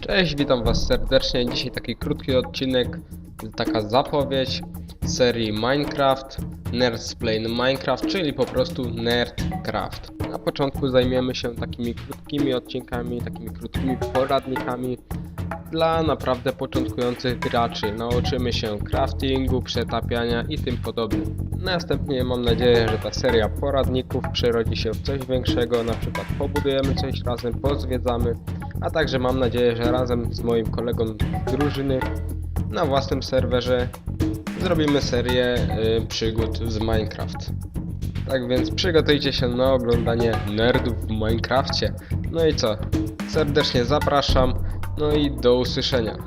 Cześć, witam was serdecznie. Dzisiaj taki krótki odcinek, taka zapowiedź serii Minecraft, Nerds Play Minecraft, czyli po prostu Nerdcraft. Na początku zajmiemy się takimi krótkimi odcinkami, takimi krótkimi poradnikami dla naprawdę początkujących graczy. Nauczymy się craftingu, przetapiania i tym podobnym. Następnie mam nadzieję, że ta seria poradników przerodzi się w coś większego, na przykład pobudujemy coś razem, pozwiedzamy, a także mam nadzieję, że razem z moim kolegą drużyny na własnym serwerze zrobimy serię y, przygód z Minecraft. Tak więc przygotujcie się na oglądanie nerdów w Minecrafcie. No i co? Serdecznie zapraszam. No i do usłyszenia.